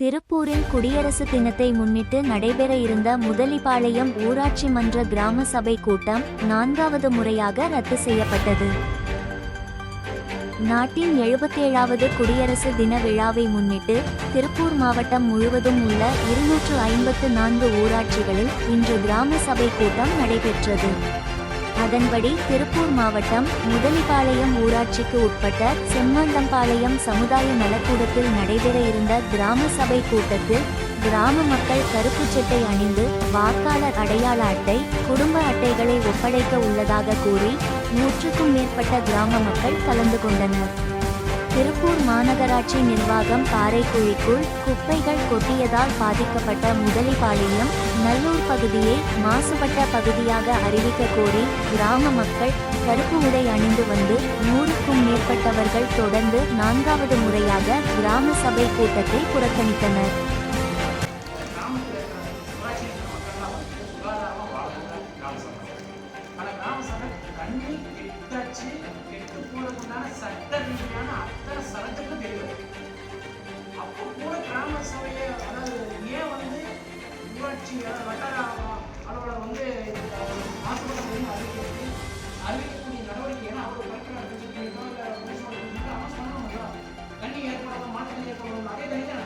திருப்பூரில் குடியரசு தினத்தை முன்னிட்டு நடைபெற இருந்த முதலிபாளையம் ஊராட்சி மன்ற கிராம சபை கூட்டம் நான்காவது முறையாக ரத்து செய்யப்பட்டது. நாட்டின் எழுபத்தேழாவது குடியரசு தின விழாவை முன்னிட்டு திருப்பூர் மாவட்டம் முழுவதும் உள்ள இருநூற்று ஐம்பத்து நான்கு ஊராட்சிகளில் இன்று கிராம சபை கூட்டம் நடைபெற்றது. அதன்படி திருப்பூர் மாவட்டம் முதலிபாளையம் ஊராட்சிக்கு உட்பட்ட செம்மந்தம்பாளையம் சமுதாய நலக்கூடத்தில் நடைபெற இருந்த கிராம சபை கூட்டத்தில் கிராம மக்கள் கருப்பு சட்டை அணிந்து வாக்காளர் அடையாள அட்டை குடும்ப அட்டைகளை ஒப்படைக்க உள்ளதாக கூறி நூற்றுக்கும் மேற்பட்ட கிராம மக்கள் கலந்து கொண்டனர். திருப்பூர் மாநகராட்சி நிர்வாகம் காரைக்குழிக்குள் குப்பைகள் கொட்டியதால் பாதிக்கப்பட்ட முதலிபாளையம் நல்லூர் பகுதியை மாசுபட்ட பகுதியாக அறிவிக்க கோரி கிராம மக்கள் கருப்பு உடை அணிந்து வந்து நூறுக்கும் மேற்பட்டவர்கள் தொடர்ந்து நான்காவது முறையாக கிராம சபை கூட்டத்தை புறக்கணித்தனர். கிராமத்தில் இருக்கிற ஊராட்சி வட்டார அலுவலர் வந்து மாசுபட்ட அறிவிக்கிறது. அறிவிக்கக்கூடிய நடவடிக்கை ஏன்னா அவர் கலெக்டர் விசிட் பண்ணிட்டோம் இல்லை முனிசிபல் தண்ணி ஏற்படாத மாட்டு ஏற்படும் அதே தண்ணி தான்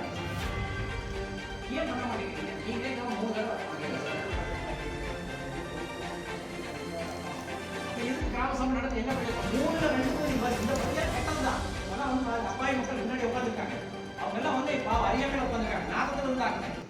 ஏன் பண்ண மாட்டேங்கிறீங்க? நீங்களே தான் மூணு தடவை அப்ப கிராம நடந்து என்ன மூணுல ரெண்டு இந்த பத்தியா வந்து மக்கள் முன்னாடி உட்காந்துருக்காங்க அவங்க எல்லாம் வந்து பாவம் அறியாமையில நாகத்துல இருந்தாங்க.